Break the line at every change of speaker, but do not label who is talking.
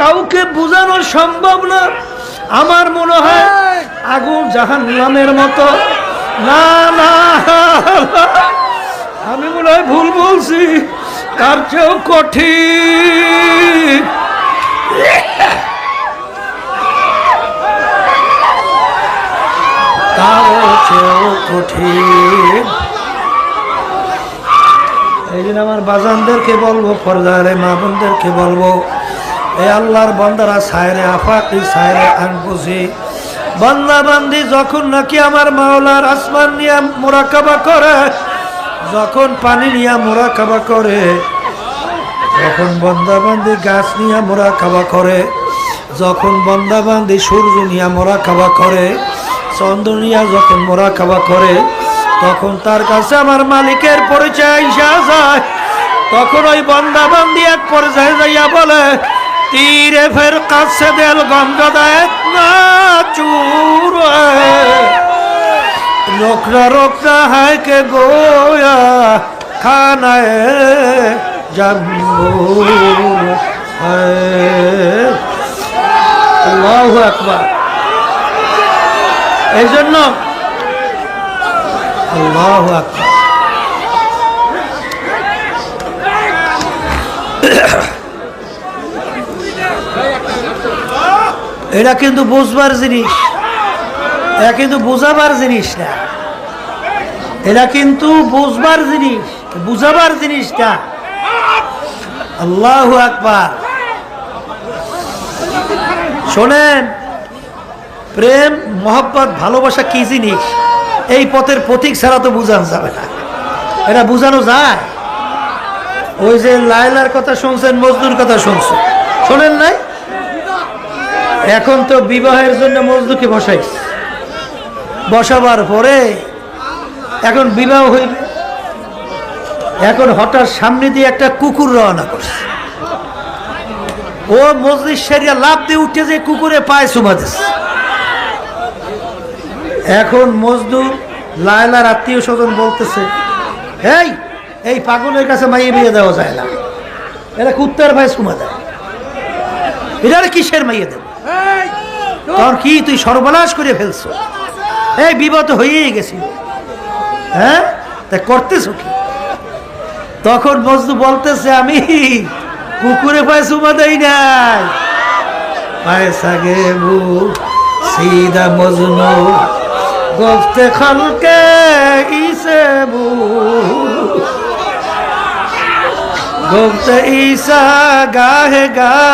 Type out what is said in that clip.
কাউকে বোঝানো সম্ভব না। আমার মনে হয় আগুন জাহান নামের মতো। না না, আমি মনে হয় ভুল বলছি। তার চেয়েও কঠিন। তার চেয়েও কঠিন। এই জন্য আমার বাজানদেরকে বলব ফরদারে মা বোনদেরকে বলব এই আল্লাহর বন্দারা সায়রে আফাকি, সায়রে আনবুঝি বান্দা বান্দি যখন নাকি আমার মাওলার আসমান নিয়ে মোরাকাবা করে, যখন পানি নিয়ে মোরাকাবা করে, যখন বন্দাবান্দি গাছ নিয়ে মোরা খাওয়া করে, যখন বন্দাবান্দি সূর্য নিয়ে মোরা খাওয়া করে, চন্দ্র নিয়ে যখন মোরা খাওয়া করে, তখন তার কাছে আমার মালিকের পরিচয় যায়। তখন ওই বন্দাবান্দি এক পর্যায়ে যাইয়া বলে تیر فرقت سے دل گم جدا اتنا چور ہے رکنا رکنا ہے کہ گویا کھانا ہے جمبور ہے اللہ اکبر এই জন্য আল্লাহ আকবার এটা কিন্তু বুঝবার জিনিস। এটা কিন্তু বোঝাবার জিনিস না। এটা কিন্তু বুঝবার জিনিস, বুঝাবার জিনিসটা আল্লাহ আকবার। শোনেন, প্রেম, মোহব্বত, ভালোবাসা কি জিনিস? এই পথের প্রতীক ছাড়া তো বোঝানো যাবে না। এটা বোঝানো যায়? ওই যে লাইলার কথা শুনছেন, মজদুর কথা শুনছেন। শোনেন নাই? এখন তো বিবাহের জন্য মজদুকে বসাইছে বসাবার পরে এখন বিবাহ হইবে। এখন হঠাৎ সামনে দিয়ে একটা কুকুর রওনা করছে। ও মজলিস সেরিয়া লাভ দিয়ে উঠে যে কুকুরে পায়ে দিচ্ছে এখন মজদুর লায়লার আত্মীয় স্বজন বলতেছে এই এই পাগলের কাছে মাইয়ে বিয়ে দেওয়া যায় না। এরা কুত্তার ভাই চুমা দেয়। এটা কিসের মাইয়ে দেব? তখন কি তুই সর্বনাশ করে ফেলছো? এই বিপদ হয়েই গেছিল হ্যাঁ? তা করতেছ কি? তখন মজদু বলতেছে, আমি কুকুরে পায়ে চুমা দেই নাই। পয়সা গেবু সিদা মজনু, গফতে খলকে ইসে বু গফতে ঈসা গাহে গা